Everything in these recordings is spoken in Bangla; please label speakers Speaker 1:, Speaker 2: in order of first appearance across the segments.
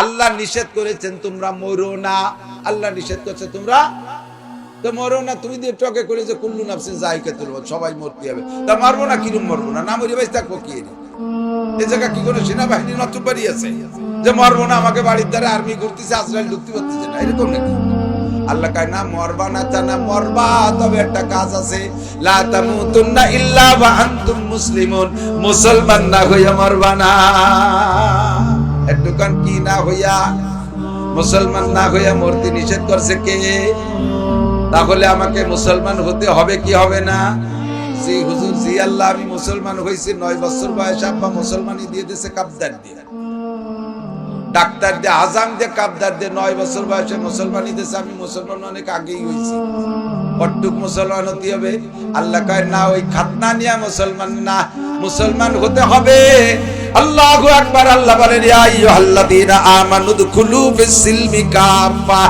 Speaker 1: আল্লাহ নিষেধ করেছেন, তোমরা মরো না। আল্লাহ নিষেধ করছে, তোমরা তো মরো না। তুমি দিয়ে টকে করে যে কুল্লু নাফসিন জায়গা তুলবো সবাই মরতে হবে। তা মারবো না, কিরম মরবো না? না মরি ভাই থাকব কি এর? এই জায়গা কি কোনো সেনাবাহিনী নতুবাড়ি আছে? যে মরবো না, আমাকে বাড়ির দ্বারা আর্মি ঘুরতেছে আশ্রয় ঢুকতে পারতেছে না। এরকম নাকি? আল্লাহ কয়, না, মরবা না তা না মরবা। তবে একটা কাজ আছে। লা তামুতুন্না ইল্লা ওয়া আনতুম মুসলিমুন। মুসলমান না হইয়া মরবা না। একটুখান কি না হইয়া, মুসলমান না হইয়া মূর্তি নিষেধ করছে কে? তাহলে আমাকে মুসলমান হতে হবে কি হবে না? আমি মুসলমান হয়েছি নয় বছর বয়সে দিয়ে কাবদার দিয়ে। দিয়ে আজাম দিয়ে নয় বছর বয়সে আমি মুসলমান অনেক আগেই হয়েছি কটুক মুসলমান হতে হবে। আল্লাহ কয়, না, ওই খাতনা নিয়ে মুসলমান না, মুসলমান হতে হবে। আল্লাহু আকবার, আল্লাহ বলেন, ইয়া আইয়ুহাল্লাযীনা আমানু দুখুলু ফিস-সিলমি কাফা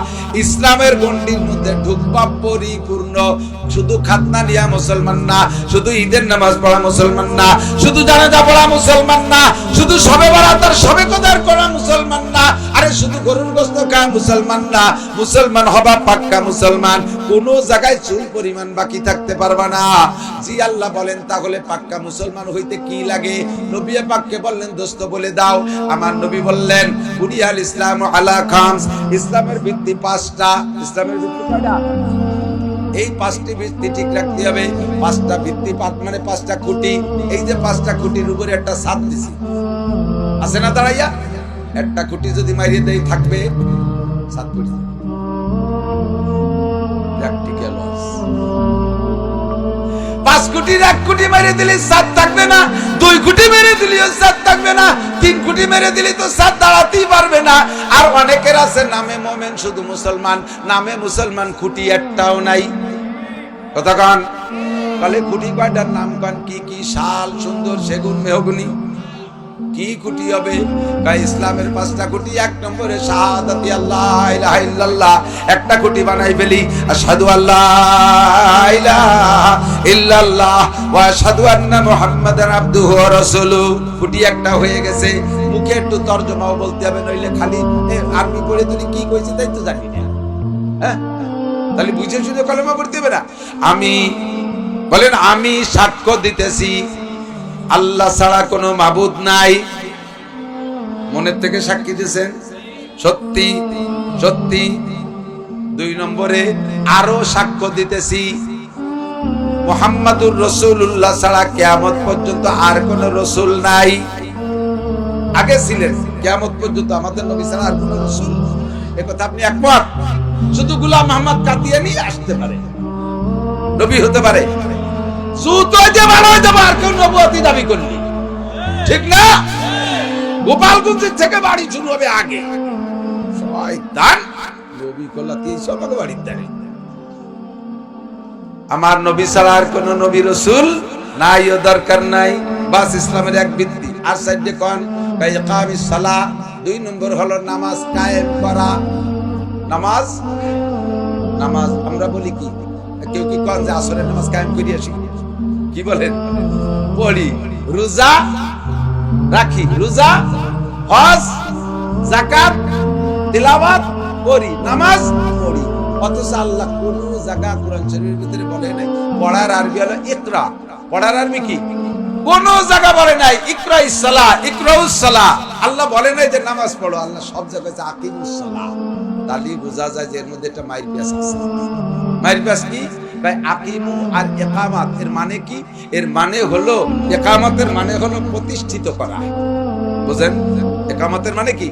Speaker 1: ইসলামের গণ্ডির মধ্যে ঢুকবা পরিপূর্ণ। শুধু খাতনা নিয়া মুসলমান না, শুধু ঈদের নামাজ পড়া মুসলমান না, শুধু জানাজা পড়া মুসলমান না, শুধু সবে বরাতার সবে কদার করা মুসলমান না। আরে শুধু গরুর গোস্ত খায় মুসলমান না, মুসলমান হবা পাক্কা মুসলমান। কোন জায়গায় চুল পরিমাণ বাকি থাকতে পারবা না। জি আল্লাহ বলেন, তাহলে পাক্কা মুসলমান হইতে কি লাগে? নবী পাককে বললেন, দোস্ত, বলে দাও। আমার নবী বললেন, বুনিয়াল ইসলাম আলা খামস। ইসলামের ভিত্তি পাঁচটা। ইসলামের ভিত্তি কয়টা? এই পাঁচটি ভিত্তি ঠিক রাখতে হবে। পাঁচটা ভিত্তি মানে পাঁচটা খুঁটি। এই যে পাঁচটা খুঁটির উপরে একটা সাত দিছি। আছে না দাঁড়াইয়া? একটা খুঁটি যদি মারিয়ে দেয় থাকবে সাত প্র্যাকটিক্যাল পাঁচ কোটির এক কোটি মেরে দিলে, সাত থাকবে না। দুই কোটি মেরে দিলেও সাত থাকবে না। তিন কোটি মেরে দিলে, তো সাত দাঁড়াতেই পারবে না। আর অনেকের আছে, নামে মোমেন শুধু মুসলমান, নামে মুসলমান খুঁটি একটাও নাই। কথা কন। তাহলে খুঁটি কয়টার নাম কন? কি কি? শাল, সুন্দর, সেগুন, মেহগুনি। কি খুঁটি হবে? কাই ইসলামের পাঁচটা খুঁটি, এক নম্বরে শাহাদাতি আল্লাহ ইলাহা ইল্লাল্লাহ। একটা খুঁটি বানাই ফেলি, আশহাদু আল্লাহ ইলাহা ইল্লাল্লাহ ওয়া আশহাদু আন্না মুহাম্মাদান আবদুহু ওয়া রাসূলুহু খুঁটি একটা হয়ে গেছে, মুখে একটু তর্জমাও বলতে হবে, নইলে খালি আরবি পড়ে তুমি কি কইছে তাই তো জানি না। হ্যাঁ? তাহলে বুঝে শুনে কলেমা পড়তে হবে না। আমি, বলেন আমি সাক্ষ্য দিতেছি আল্লাহ ছাড়া কোনো মাবুদ নাই। মনের থেকে সাক্ষী দিয়েছেন সত্যি সত্যি। দুই নম্বরে আরও সাক্ষ্য দিতেছি। মোহাম্মদুর রসুল্লাহ ছাড়া কেয়ামত পর্যন্ত আর কোন রসুল নাই। আগে ছিলেন, কেয়ামত পর্যন্ত আমাদের নবী ছাড়া আর কোন রসুল কথা আপনি একমত? শুধু গুলাম মোহাম্মদ কাদিয়ানি আসতে পারে। নবী হতে পারে। নবী আমার নবী আর কোন নবী রসুল নাই ও দরকার নাই। বাস ইসলামের এক ভিত্তি। আর সাইডে সালা দুই নম্বর হলো নামাজ কায়েম করা। নামাজ? নামাজ আমরা বলি কি? কেউ কি কন যে আসরের নামাজ কায়েম করি আসি? কি বলেন? পড়ি। রোজা? রাখি। রোজা? হজ? জাকাত? তিলাওয়াত? করি নামাজ? পড়ি। অথচ আল্লাহ কোন জায়গা কোরআন শরীফের ভিতরে বলে নাই। পড়ার আরবি হলো ইকরা। পড়ার আরবি কি? কোন জায়গা বলে নাই। ইকরা ইসলা ইকরাউস সালা আল্লাহ বলে নাই যে নামাজ পড়ো। আল্লাহ সব জায়গায় যে আকিমুস সালা তাহলে বোঝা যায় যে এর মধ্যে একটা মাইর পেঁয়াজ আছে। মাইর পেঁয়াজ কি? আর একামাত এর মানে কি? এর মানে হলো একামতের মানে হলো প্রতিষ্ঠিত করা। বুঝেন? একামতের মানে কি?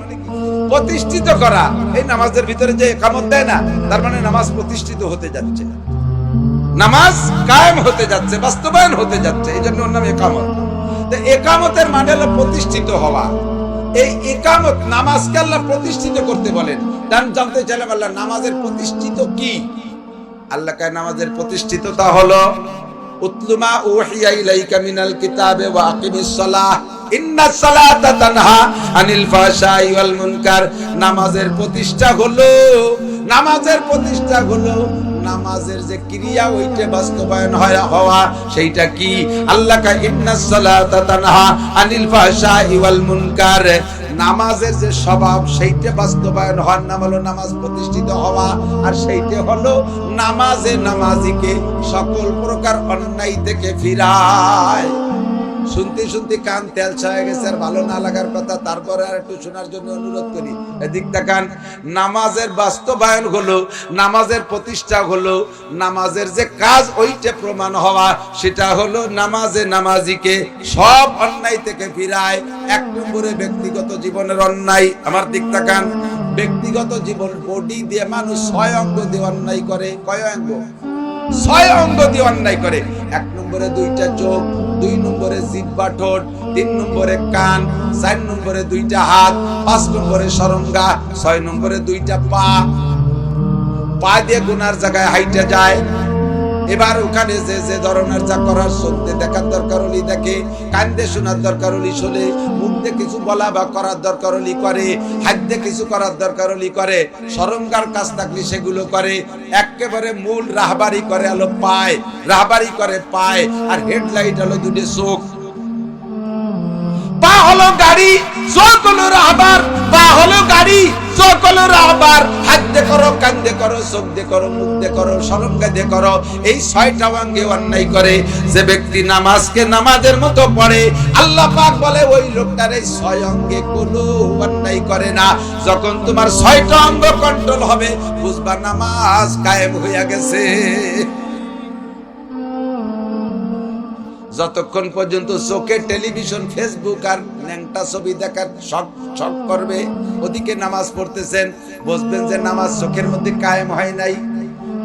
Speaker 1: প্রতিষ্ঠিত করা। এই নামাজের ভিতরে যে একামত দেয় না, তার মানে নামাজ প্রতিষ্ঠিত হতে যাচ্ছে। নামাজ কায়েম হতে যাচ্ছে, বাস্তবায়ন হতে যাচ্ছে এই জন্য ওর নাম একামত একামতের মানে হলো প্রতিষ্ঠিত হওয়া। এই একামত নামাজকে আল্লাহ প্রতিষ্ঠিত করতে বলেন। জানতে চাইলাম আল্লাহ, নামাজের প্রতিষ্ঠিত কি? আল্লাহ নামাজের প্রতিষ্ঠিততা হলো, উতলুমা উহিয়া ইলাইকা মিনাল কিতাবে ওয়া আকিমিস সালাহ। সালাতা তানহা আনিল ফাহশাই ওয়াল মুনকার। নামাজের প্রতিষ্ঠা হলো, নামাজের প্রতিষ্ঠা হলো, নামাজের যে ক্রিয়া ওইটা বাস্তবায়ন হয়, হওয়া, সেইটা কি? আল্লাহ কা ইন্নাস সালাতা তানহা আনিল ফাহশাই ওয়াল মুনকার। নামাজের যে স্বভাব, সেইটা বাস্তবায়ন হওয়ার নাম হলো নামাজ প্রতিষ্ঠিত হওয়া। আর সেইটা হলো নামাজে নামাজিকে সকল প্রকার অন্যায় থেকে ফিরায়। শুনতে শুনতে কান তেল ছয়ে গেছে আর ভালো না লাগার কথা, তারপরে আর একটু শোনার জন্য অনুরোধ করি। এদিক তাকান, নামাজের বাস্তবায়ন হলো, নামাজের প্রতিষ্ঠা হলো, নামাজের যে কাজ ওইটা প্রমাণ হওয়া, সেটা হলো নামাজে নামাজিকে সব অন্যায় থেকে ফিরায়, এক নম্বরে ব্যক্তিগত জীবনের অন্যায়। আমার দিক তাকান, ব্যক্তিগত জীবন বডি দিয়ে মানুষ ছয় অঙ্গ দিয়ে অন্যায় করে, কয় অঙ্গ? ছয় অঙ্গ দিয়ে অন্যায় করে। এক নম্বরে দুইটা চোখ, দুই নম্বরে জিব্বা ঠোঁট, তিন নম্বরে কান, চার নম্বরে দুইটা হাত, পাঁচ নম্বরে সরঙ্গা, ছয় নম্বরে দুইটা পা। পা দিয়ে গুনার জায়গায় হাইটে যায়। এবার ওখানে যে যে ধরনের যা করার শুনতে, দেখার দরকার হলি দেখে, কান্দে শোনার দরকার হলি শোনে। দিয়ে কিছু বলা বা করার দরকার হলি করে হাতে কিছু করার দরকার হলি করে সরঙ্গার কাজ থাকলে সেগুলো করে, একেবারে মূল রাহবারি করে আলো পায়, রাহবারি করে পায়, আর হেডলাইট হলো দুটি চোখ। পা হলো গাড়ি, চোখ হলো রাহবার, পা হলো গাড়ি। দে করো করো করো করো করো, এই ছয়টা অঙ্গে অন্যায় করে যে ব্যক্তি নামাজকে নামাজের মতো পড়ে, আল্লাহ বলে, ওই লোকটার এই কোনো অন্যায় করে না। যখন তোমার ছয়টা অঙ্গ কন্ট্রোল হবে, বুঝবা নামাজ কায়েম হইয়া গেছে। যতক্ষণ পর্যন্ত চোখে টেলিভিশন, ফেসবুক আর ন্যাংটা ছবি দেখার শখ শখ করবে, ওদিকে নামাজ পড়তেছেন বসবেন যে নামাজ চোখের মধ্যে কায়েম হয় নাই।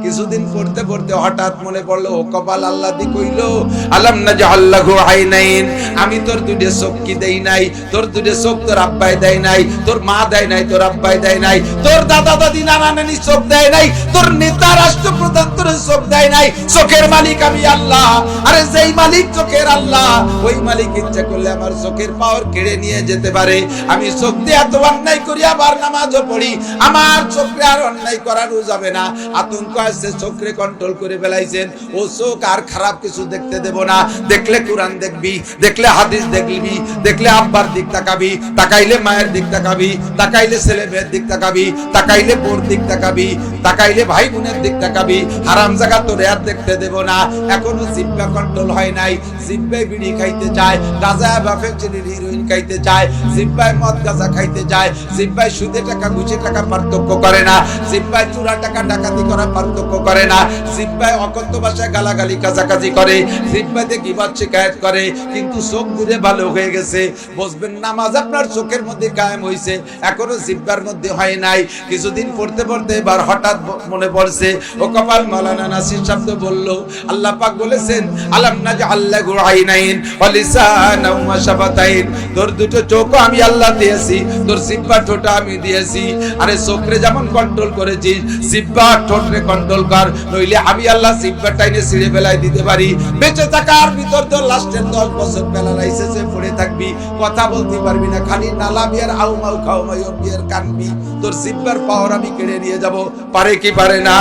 Speaker 1: কিছুদিন পড়তে পড়তে হঠাৎ মনে পড়ল, ও কপাল আল্লাহ দি কইলো, আলাম না যে আল্লাহু আইনাইন, আমি তোর দুটে চোখ কি দেই নাই, তোর দুটে চোখ তোর আব্বাই দেয় নাই, তোর মা দেয় নাই, তোর আব্বাই দেয় নাই, তোর দাদা দাদি নানা নানি চোখ দেয় নাই, তোর নেতা রাষ্ট্রপ্রধান তোর চোখ দেয় নাই চোখের মালিক আমি আল্লাহ, আরে যেই মালিক চোখের আল্লাহ, ওই মালিক ইচ্ছা করলে আমার চোখের পাওয়ার কেড়ে নিয়ে যেতে পারে। আমি চোখ দিয়ে এত অন্যায় করি, আবার নামাজও পড়ি, আমার চোখে আর অন্যায় করারও যাবে না, আতঙ্ক আসছে চোখে কন্ট্রোল করে ফেলাইছেন ও চোখ আর খারাপ কিছু দেখতে দেব না। দেখলে কোরআন দেখবি, দেখলে হাদিস দেখবি, দেখলে আব্বার দিক তাকাবি, তাকাইলে মায়ের দিক তাকাবি, তাকাইলে ছেলে মেয়ের দিক তাকাবি, তাকাইলে বোর দিক তাকাবি, তাকাইলে ভাই বোনের দিক তাকাবি। হারাম জায়গা তোরে আর দেখতে দেব না। এখনও জিব্বা কন্ট্রোল হয় নাই। জিব্বায় বিড়ি খাইতে চায়, গাঁজা বা ফেন্সিডিল হিরোইন খাইতে চায়, জিব্বায় মদ, গাঁজা খাইতে চায়, জিব্বায় সুদে টাকা গুছে টাকা পার্থক্য করে না। জিব্বায় চুরা টাকা, ডাকাতি করা পার্থক্য করে না। জিব্বায় অকথ্য ভাষায় গালাগালি কাজাকাজি করে। জিব্বাতে গিবাদ শিকায়ত করে। কিন্তু চোখ দূরে ভালো হয়ে গেছে। বুঝবেন নামাজ আপনার চোখের মধ্যে কায়েম হয়েছে এখনও জিব্বার মধ্যে হয় নাই। কিছুদিন পড়তে পড়তে এবার হঠাৎ মনে পড়ছে। ও কপাল মালানা নাসির শব্দ বলল, আল্লাহ পাক বলেছেন, আলাম না যে আল্লাহ গুরাইনাইন ওয়ালিসান ওয়া শাফাতাইন। তোর দুটো চোখ আমি আল্লাহ দিয়েছি, তোর জিব্বা ঠোঁটা আমি দিয়েছি। আরে চোখরে যেমন কন্ট্রোল করেছিস, জিব্বা ঠোঁটরে কন্ট্রোল কর নইলে আমি আল্লাহ জিব্বা টাইনে ছিঁড়ে ফেলাই দিতে পারি। বেঁচে থাকার ভিতর তো লাস্টের দশ বছর বেলা লাইসেন্সে পড়ে থাকবি। কথা বলতে পারবি না, খালি নালাবি আর আউ মাউ খাও মাই বিয়ের কানবি। তোর জিব্বার পাওয়ার আমি কেড়ে নিয়ে যাব, পারে কি পারে না?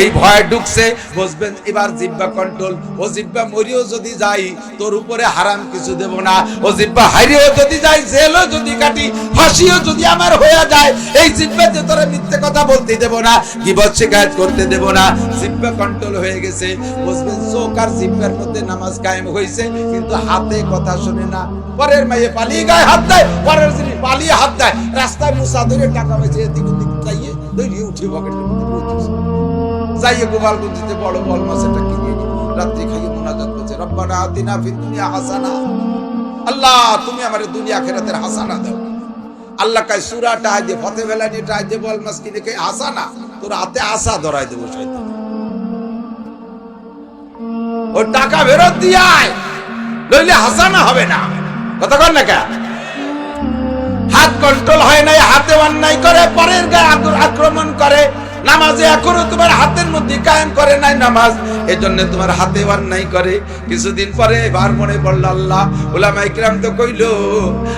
Speaker 1: এই ভয় ঢুকছে বুঝবেন এবার জিব্বা কন্ট্রোল। ও জিব্বা মরিও যদি যাই, তোর উপরে হারাম কিছু দেব না। ও জিব্বা হারিয়েও যদি যাই, জেলও যদি কাটি, ফাঁসিও যদি আমার হয়ে যায়, এই জিব্বাতে তোরা মিথ্যে কথা বলতে দেব না। গিবত শিকায়ত করতে দেব না। জিব্বা কন্ট্রোল হয়ে গেছে। বুঝবেন চোখ আর জিব্বার মধ্যে নামাজ কায়েম হয়েছে, কিন্তু হাতে কথা শুনে না। পরের মাইয়ে পালিয়ে গায়ে হাত দেয়, পরের জিনিস পালিয়ে হাত দেয়। রাস্তায় মুসা ধরে টাকা হয়েছে এদিক ওদিক চাইয়ে দৌড়িয়ে উঠে পকেটের মধ্যে যাইয়ে গোপালগঞ্জিতে বড় বল মাছ একটা কিনে রাত্রি খাইয়ে মোনাজাত করছে। রব্বানা আতিনা ফিদ দুনিয়া হাসানা। আল্লাহ, তুমি আমার দুনিয়া আখিরাতের হাসানা দাও। আল্লাহ কাই সুরা টাই দে ফতে বেলা নিয়ে দে বল মাছ কিনে হাসানা। তোর হাতে আশা ধরাই দেবো শয়তান। ও টাকা ফেরত দিয়ে আয়, নইলে হাসানা হবে না। কথা কর না হাত কন্ট্রোল হয় নাই, হাতে অন্যায় করে, পরের গায়ে আক্রমণ করে। নামাজে এখনও তোমার হাতের মধ্যে কায়েম করে নাই নামাজ। এজন্য তোমার হাতে অন্যায় করে। কিছুদিন পরে এবার মনে পড়ল আল্লাহ ওলামা ইকরাম তো কইলো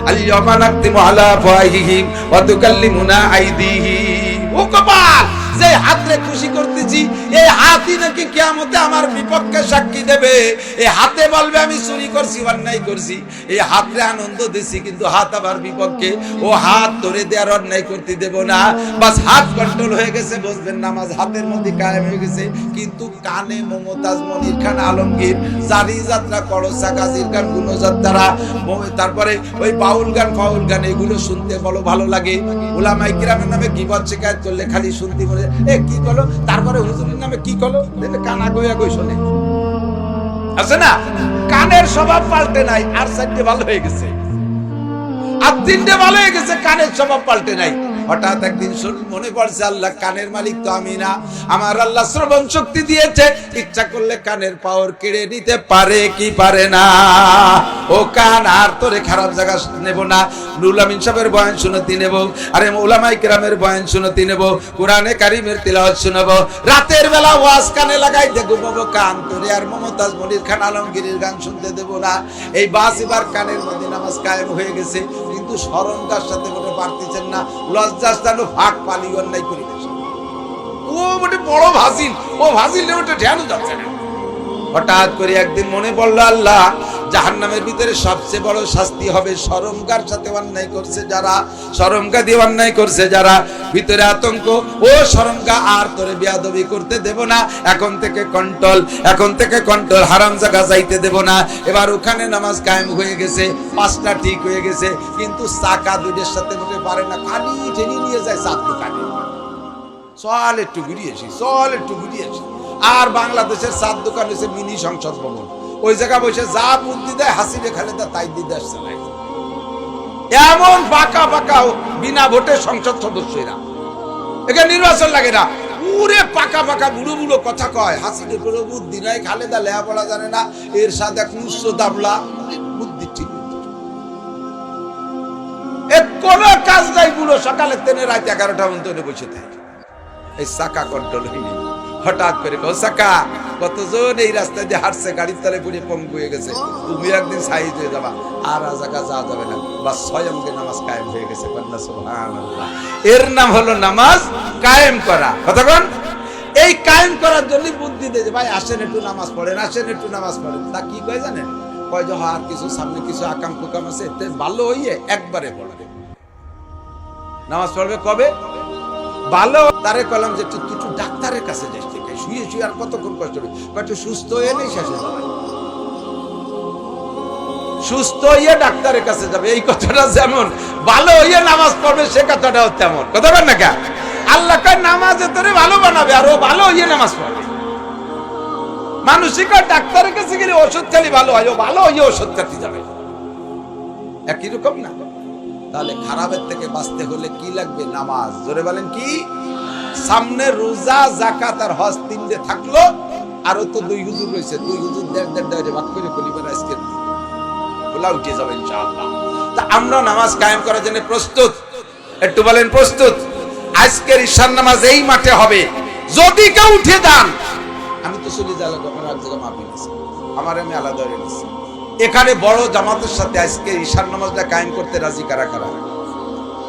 Speaker 1: আলি অমানাক্তি মহালা ফাহিহিম ওয়া তুকাল্লিমুনা আইদিহিম ও কপাল! যে হাতরে খুশি করতেছি, এই হাতই নাকি কিয়ামতে আমার বিপক্ষে সাক্ষী দেবে। এই হাতে বলবে, আমি চুরি করছি, অন্যায় করছি। এই হাতে আনন্দ দিছি, কিন্তু হাত আমার বিপক্ষে। ও হাত ধরে দেওয়ার অন্যায় করতে দেব না। বাস হাত কন্ট্রোল হয়ে গেছে বুঝবেন নামাজ হাতের মধ্যে কায়েম হয়ে গেছে। কিন্তু কানে মমতাজ মনির খান আলমগীর, জারি যাত্রা করসা গাজীর গান গুণযাত্রা তারপরে ওই বাউল গান, ফাউল গান, এগুলো শুনতে বলো, ভালো লাগে। ওলামাই কিরামের নামে গিবত শিকায়ত করলে খালি শুনতে বলে এ, কি করল তারপরে হুজুরের নামে কি করল কানা গইয়া গই শোনে আছে না? কানের স্বভাব পাল্টে নাই, আর সাইডে ভালো হয়ে গেছে। আর তিনটে ভালো হয়ে গেছে, কানের স্বভাব পাল্টে নাই। হঠাৎ একদিন মনে পড়ছে আল্লাহ, কানের মালিক তো আমি না। আমার আল্লাহ শ্রবণ শক্তি দিয়েছে, ইচ্ছা করলে কানের পাওয়ার কেড়ে নিতে পারে কি পারে না। ও কান, আর তোরে খারাপ জায়গা নেব না। নুল আমিন সাহেবের বয়ান শুনতে নেব, আরে ওলামাই কেরামের বয়ান শুনতে নেব, কোরআনে কারিমের তিলাওয়াত শুনব রাতের বেলা ওয়াজ কানে লাগাই দেখো বাবু কান তোরে আর মমতাজ মনির খান আলমগীরের গান শুনতে দেব না। এই বাস এবার কানের মধ্যে নামাজ কায়েম হয়ে গেছে, কিন্তু স্মরণটার সাথে মনে পারতেছেন না। জানো ফাঁক পালি অন্যায় করি ও মোটে বড় ভাসিল। ও ভাসিল ওটা ধ্যান যাচ্ছে হঠাৎ করে একদিন মনে পড়ল, আল্লাহ জাহান্নামের ভিতরে সবচেয়ে বড় শাস্তি হবে সরমকার সাথে অন্যায় করছে যারা, শরমগা দিয়ে অন্যায় করছে যারা। ভিতরে আতঙ্ক, ও শরমগা, আর তোরে বিয়াদবি করতে দেব না। এখন থেকে কন্ট্রোল এখন থেকে কন্ট্রোল হারাম জায়গা যাইতে দেব না। এবার ওখানে নামাজ কায়েম হয়ে গেছে, পাঁচটা ঠিক হয়ে গেছে, কিন্তু চাকা দুইটার সাথে মোটে পারে না। খালি টেনে নিয়ে যায় চার দোকানে। চল একটু ঘুরিয়েছি চল একটু ঘুরিয়েছি আর বাংলাদেশের সাত দোকান হয়েছে মিনি সংসদ ভবন। ওই জায়গা বসে যা বুদ্ধি দেয়, হাসিবে খালেদা তাই দিতে আসছে না। এমন বাঁকা বাঁকা বিনা ভোটে সংসদ সদস্যরা। এখানে নির্বাচন লাগে না। পুরে পাকা পাকা বুড়ো বুড়ো কথা কয় হাসিকে কোনো বুদ্ধি নাই খালেদা লেহা পড়া জানে না। এর সাথে এক উচ্চ দাবলা বুদ্ধি ঠিক। কোনো কাজ নাই, বুড়ো সকালে তেনে রাত এগারোটা পর্যন্ত বসে থাকে। এই চাকা কন্ট্রোল হয়নি। হঠাৎ করে কো চাকা কতজন এই রাস্তা দিয়ে হাঁটছে? গাড়ির তলে পড়ে পঙ্গু হয়ে গেছে। তুমি একদিন সাইজ হয়ে যাবা, আর আ জায়গা যাওয়া যাবে না। বা স্বয়ং নামাজ কায়েম হয়ে গেছে। কন্যা সুবহানাল্লাহ। এর নাম হলো নামাজ কায়েম করা। কতক্ষণ? এই কায়েম করার জন্য বুদ্ধি দেয় ভাই, আসেন একটু নামাজ পড়েন, আসেন একটু নামাজ পড়েন। তা কি কয় জানেন? কয়, যে, আর কিছু, সামনে কিছু আকাম কুকাম আছে ভালো হইয়ে একবারে পড়বে নামাজ পড়বে কবে? ভালো। তারে যে ডাক্তারের কাছে যাস শুয়ে শুয়ে আর কতক্ষণ কষ্ট হবে? সুস্থ হয়ে নেই শেষে সুস্থ হইয়ে ডাক্তারের কাছে যাবে। এই কথাটা যেমন, ভালো নামাজ পড়বে, সে কথাটাও তেমন। কথা বল না কে আল্লাহ কয়, নামাজে তোরে ভালো বানাবে, আর ও ভালো হইয়ে নামাজ পড়বে। মানুষই ডাক্তারের কাছে গেলে ওষুধ খালি ভালো হয় ভালো হইয়ে ওষুধ খাতে যাবে। একই রকম না? তাহলে খারাপের থেকে বাঁচতে হলে কি লাগবে? নামাজ। জোরে বলেন কি? সামনে রোজা জাকাত আর হজ তিনটে থাকল আরও তো দুই হুজুর রয়েছে। দুই হুজুর দেড় দেড় দেড় ভাগ করে কলিবেন আজকে খোলা উঠে যাবে তা আমরা নামাজ কায়েম করার জন্য প্রস্তুত। একটু বলেন প্রস্তুত। আজকের ঈশান নামাজ এই মাঠে হবে। যদি কেউ উঠে যান, আমি তো চলে যাই আমার এক জায়গায় মাফি নিছি আমার আমি আলাদা নিছি এখানে বড় জামাতের সাথে আজকে ঈশান নামাজটা কায়েম করতে রাজি কারা কারা?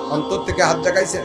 Speaker 1: অন্তর থেকে হাত জাগাইছে